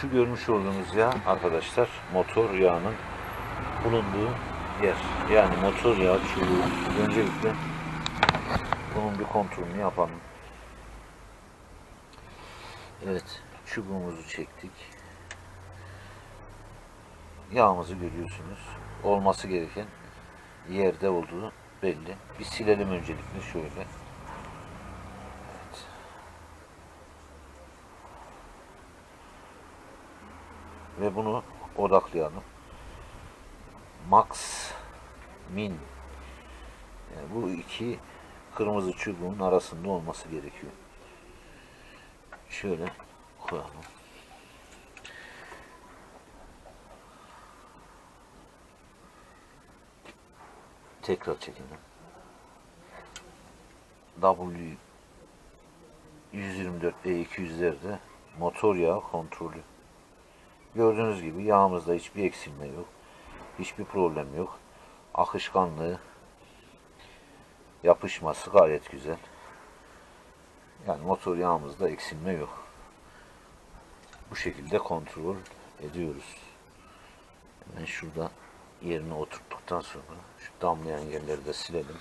Şu görmüş olduğunuz yağ arkadaşlar motor yağının bulunduğu yer. Yani motor yağı çubuğu. Öncelikle bunun bir kontrolünü yapalım. Evet çubuğumuzu çektik. Yağımızı görüyorsunuz. Olması gereken yerde olduğu belli. Bir silelim öncelikle şöyle. Ve bunu odaklayalım. Max Min. Yani bu iki kırmızı çubuğun arasında olması gerekiyor. Şöyle koyalım. Tekrar çekelim. W 124 ve 200'lerde motor yağı kontrolü. Gördüğünüz gibi yağımızda hiçbir eksilme yok. Hiçbir problem yok. Akışkanlığı yapışması gayet güzel. Yani motor yağımızda eksilme yok. Bu şekilde kontrol ediyoruz. Hemen şurada yerine oturttuktan sonra şu damlayan yerleri de silelim.